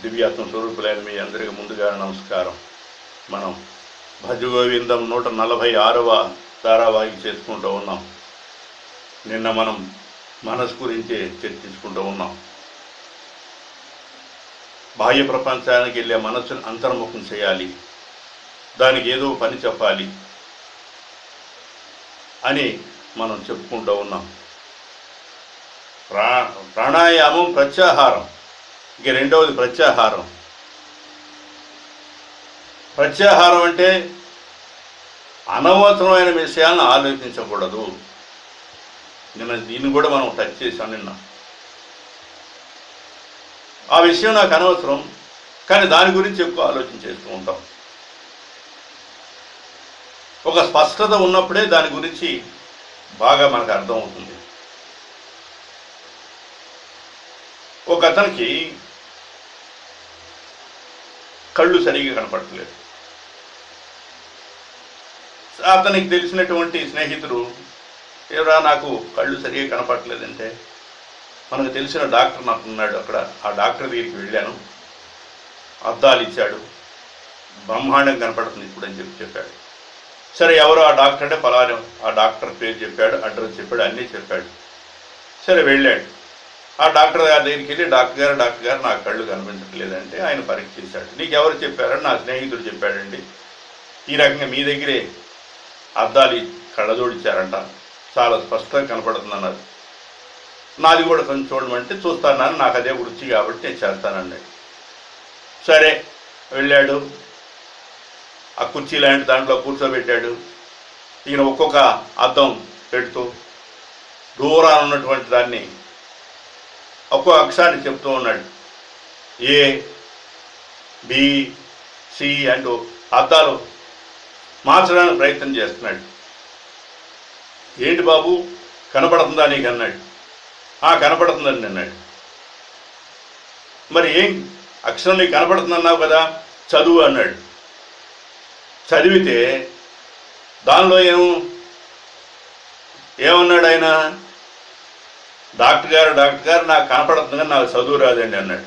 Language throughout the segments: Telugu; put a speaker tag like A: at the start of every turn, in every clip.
A: దివ్యాత్మ స్వరూపులైన మీ అందరికీ ముందుగా నమస్కారం. మనం భజగోవిందం నూట నలభై ఆరవ ధారావాహిక చేసుకుంటూ ఉన్నాం. నిన్న మనం మనసు గురించే చర్చించుకుంటూ ఉన్నాం. బాహ్య ప్రపంచానికి వెళ్ళే మనసును అంతర్ముఖం చేయాలి. దానికి ఏదో పని చెప్పాలి అని మనం చెప్పుకుంటూ ఉన్నాం. ప్రా ప్రాణాయామం ప్రత్యాహారం. ఇక రెండవది ప్రత్యాహారం. ప్రత్యాహారం అంటే అనవసరమైన విషయాలను ఆలోచించకూడదు. నిన్న దీన్ని కూడా మనం టచ్ చేసాం నిన్న. ఆ విషయం నాకు అనవసరం కానీ దాని గురించి ఎక్కువ ఆలోచన చేస్తూ ఉంటాం. ఒక స్పష్టత ఉన్నప్పుడే దాని గురించి బాగా మనకు అర్థమవుతుంది. ఒక అతనికి కళ్ళు సరిగా కనపడట్లేదు అతనికి తెలిసినటువంటి స్నేహితుడు ఎవరా నాకు కళ్ళు సరిగా కనపడట్లేదంటే మనకు తెలిసిన డాక్టర్ నాకు ఉన్నాడు అక్కడ. ఆ డాక్టర్ దగ్గరికి వెళ్ళాను. అద్దాలు ఇచ్చాడు. బ్రహ్మాండం కనపడుతుంది ఇప్పుడు అని చెప్పి చెప్పాడు. సరే ఎవరు ఆ డాక్టర్ అంటే ఫలానా? ఆ డాక్టర్ పేరు చెప్పాడు అడ్రస్ చెప్పాడు అన్నీ చెప్పాడు. సరే వెళ్ళాడు. ఆ డాక్టర్ గారి దగ్గరికి వెళ్ళి డాక్టర్ గారు డాక్టర్ గారు నాకు కళ్ళు కనిపించట్లేదంటే ఆయన పరీక్ష చేశాడు నీకు ఎవరు చెప్పారని నా స్నేహితుడు చెప్పాడండి. ఈ రకంగా మీ దగ్గరే అద్దాలు కళ్ళజోడిచ్చారంట చాలా స్పష్టంగా కనపడుతుందన్నారు. నాది కూడా కొంచెం చూడమంటే చూస్తానని నాకు అదే వృత్తి కాబట్టి నేను చేస్తానండి. సరే వెళ్ళాడు. ఆ కుర్చీ లాంటి దాంట్లో కూర్చోబెట్టాడు. ఈయన ఒక్కొక్క అద్దం పెడుతూ దూరాన ఉన్నటువంటి దాన్ని ఒక్కో అక్షరాన్ని చెప్తూ ఉన్నాడు. ఏ బి సి అంటూ అద్దాలు మార్చడానికి ప్రయత్నం చేస్తున్నాడు. ఏంటి బాబు? కనపడుతుందా నీకు అన్నాడు. ఆ కనపడుతుందండి అన్నాడు. మరి ఏం? అక్షరం నీకు కనపడుతుందన్నావు కదా? చదువు అన్నాడు. చదివితే దానిలో ఏం? ఏమన్నాడు ఆయన? డాక్టర్ గారు డాక్టర్ గారు నాకు కనపడుతుంది కానీ నాకు చదువు రాదండి అన్నాడు.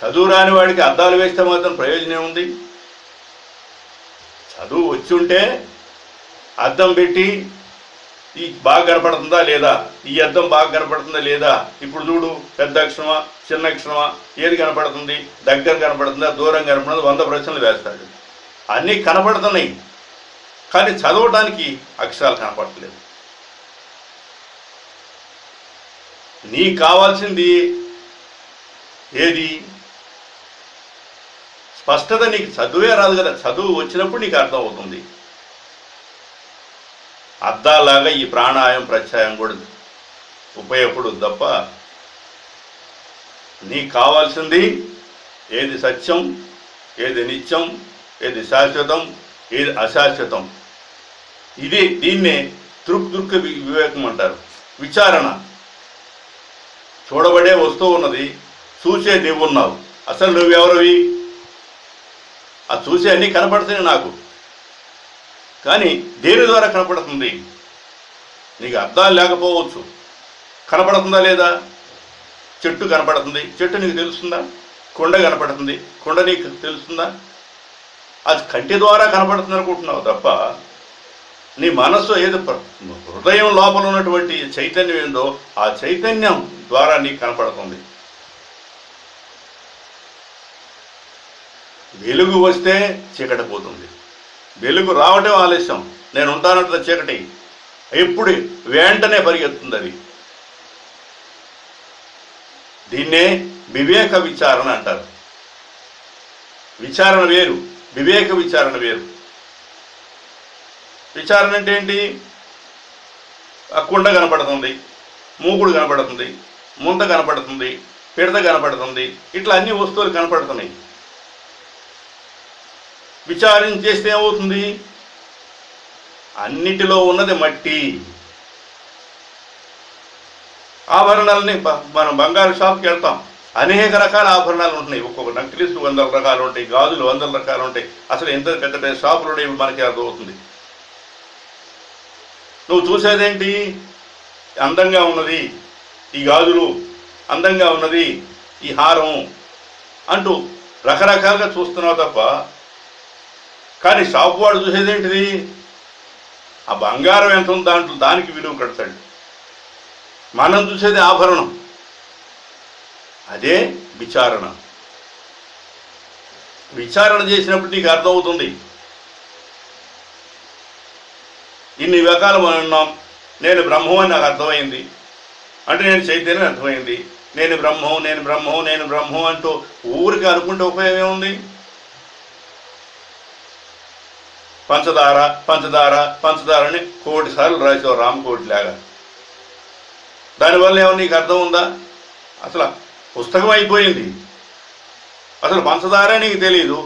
A: చదువు రాని వాడికి అద్దాలు వేస్తే మాత్రం ప్రయోజనం ఏముంది? చదువు వచ్చి ఉంటే అద్దం పెట్టి ఈ బాగా కనపడుతుందా లేదా? ఈ అద్దం బాగా కనపడుతుందా లేదా? ఇప్పుడు చూడు పెద్ద అక్షరమా చిన్న అక్షరమా ఏది కనపడుతుంది? దగ్గర కనపడుతుందా దూరం కనపడుతుందా వంద ప్రశ్నలు వేస్తాడు. అన్నీ కనపడుతున్నాయి. కానీ చదవడానికి అక్షరాలు కనపడట్లేదు. నీకు కావాల్సింది ఏది? స్పష్టత నీకు చదువే రాదు కదా. చదువు వచ్చినప్పుడు నీకు అర్థం అవుతుంది అద్దాలాగా ఈ ప్రాణాయం ప్రత్యాయం కూడా ఉపయోగపడు తప్ప నీకు కావాల్సింది ఏది సత్యం ఏది నిత్యం ఏది శాశ్వతం ఏది అశాశ్వతం. ఇది దీన్నే తృప్దృక్ వివేకం అంటారు. విచారణ. చూడబడే వస్తువు ఉన్నది. చూసే నువ్వున్నావు అసలు నువ్వెవరివి? ఆ చూసే అన్నీ కనపడుతుంది నాకు. కానీ దేని ద్వారా కనపడుతుంది? నీకు అర్థాలు లేకపోవచ్చు. కనపడుతుందా లేదా? చెట్టు కనపడుతుంది. చెట్టు నీకు తెలుస్తుందా? కొండ కనపడుతుంది. కొండ నీకు తెలుస్తుందా? అది కంటి ద్వారా కనపడుతుంది అనుకుంటున్నావు తప్ప నీ మనస్సు ఏది హృదయం లోపల ఉన్నటువంటి చైతన్యం ఏందో ఆ చైతన్యం ద్వారా నీకు కనపడుతుంది. వెలుగు వస్తే చీకటి పోతుంది. వెలుగు రావటం ఆలస్యం. నేను ఉంటానంటే చీకటి ఎప్పుడు వెంటనే పరిగెత్తుంది అది. దీన్నే వివేక విచారణ అంటారు. విచారణ వేరు. వివేక విచారణ వేరు. విచారణ అంటే ఏంటి? ఆ కుండ కనపడుతుంది. మూకుడు కనపడుతుంది. ముంత కనపడుతుంది పిడత కనపడుతుంది ఇట్లా అన్ని వస్తువులు కనపడుతున్నాయి. విచారం చేస్తే ఏమవుతుంది? అన్నిటిలో ఉన్నది మట్టి. ఆభరణాలని మనం బంగారు షాప్కి వెళ్తాం. అనేక రకాల ఆభరణాలు ఉంటున్నాయి. ఒక్కొక్క నక్లీస్ వందల రకాలు ఉంటాయి గాజులు వందల రకాలు ఉంటాయి. అసలు ఎంత పెద్ద పెద్ద షాపులు ఉన్నాయి మనకి అర్థమవుతుంది. నువ్వు చూసేదేంటి? అందంగా ఉన్నది. ఈ గాజులు అందంగా ఉన్నది ఈ హారం అంటూ రకరకాలుగా చూస్తున్నావు తప్ప కానీ షాపు వాడు చూసేదేంటిది? ఆ బంగారం ఎంత ఉంది దాంట్లో దానికి విలువ కడతాడు. మనం చూసేది ఆభరణం. అదే విచారణ. విచారణ చేసినప్పుడు నీకు అర్థమవుతుంది. ఇన్ని రకాలు మనం ఉన్నాం. నేను బ్రహ్మం అని నాకు అర్థమైంది. అంటే నేను చైతన్యం అర్థమైంది. నేను బ్రహ్మం నేను బ్రహ్మం నేను బ్రహ్మం అంటూ ఊరికి అనుకుంటే ఉపయోగం ఏముంది? పంచదార పంచదార పంచదార అని కోటి సార్లు రాసావు రామకోటి లాగా. దానివల్ల ఏమో నీకు అర్థం ఉందా? అసలు పుస్తకం అయిపోయింది. అసలు పంచదార నీకు తెలియదు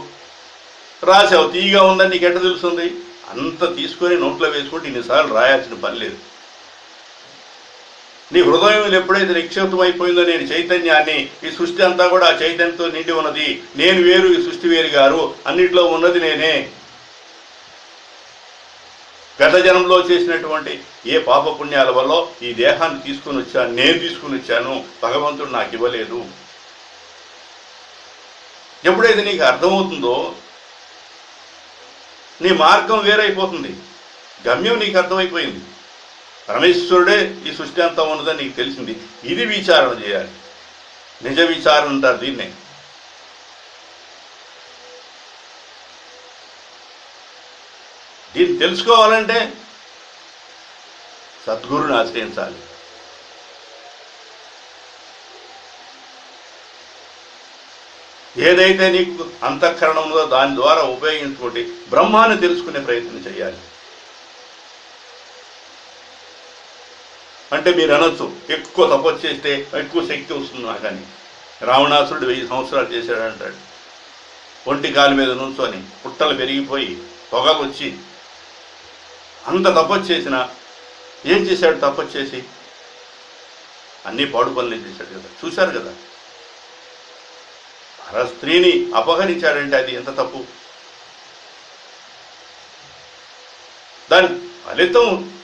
A: రాసావు తీగా ఉందని నీకు ఎట్ట తెలుస్తుంది? అంత తీసుకొని నోట్లో వేసుకుంటే ఇన్నిసార్లు రాయాల్సిన పని లేదు. నీ హృదయం ఎప్పుడైతే నిక్షిప్తం అయిపోయిందో నేను చైతన్యాన్ని ఈ సృష్టి అంతా కూడా చైతన్యంతో నిండి ఉన్నది. నేను వేరు ఈ సృష్టి వేరు గారు. అన్నిట్లో ఉన్నది నేనే. గత జనంలో చేసినటువంటి ఏ పాప పుణ్యాల వల్ల ఈ దేహాన్ని తీసుకుని వచ్చాను? నేను తీసుకుని వచ్చాను. భగవంతుడు నాకు ఇవ్వలేదు. ఎప్పుడైతే నీకు అర్థమవుతుందో నీ మార్గం వేరైపోతుంది. గమ్యం నీకు అర్థమైపోయింది. పరమేశ్వరుడే ఈ సృష్టి అంతా ఉన్నదని నీకు తెలిసింది. ఇది విచారణ చేయాలి. నిజ విచారణ అంటారు దీన్నే. దీన్ని తెలుసుకోవాలంటే సద్గురుని ఆశ్రయించాలి. ఏదైతే నీకు అంతఃకరణం ఉందో దాని ద్వారా ఉపయోగించుకుంటే బ్రహ్మాన్ని తెలుసుకునే ప్రయత్నం చేయాలి. అంటే మీరు అనొచ్చు. ఎక్కువ తపస్సు చేస్తే ఎక్కువ శక్తి వస్తుంది నాకని రావణాసురుడు వెయ్యి సంవత్సరాలు చేశాడంటాడు ఒంటి కాలు మీద నుంచొని పుట్టలు పెరిగిపోయి పొగలు వచ్చి అంత తపస్సు చేసినా ఏం చేశాడు తపస్సు చేసి? అన్ని పాడు పనులు చేశాడు కదా. చూశారు కదా. పర స్త్రీని అపహరించాడంటే అది ఎంత తప్పు? దాని ఫలితం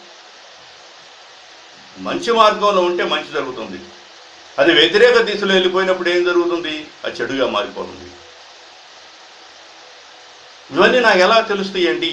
A: మంచి మార్గంలో ఉంటే మంచి జరుగుతుంది. అది వ్యతిరేక దిశలో వెళ్ళిపోయినప్పుడు ఏం జరుగుతుంది? అది చెడుగా మారిపోతుంది. ఇవన్నీ నాకు ఎలా తెలుస్తాయండి?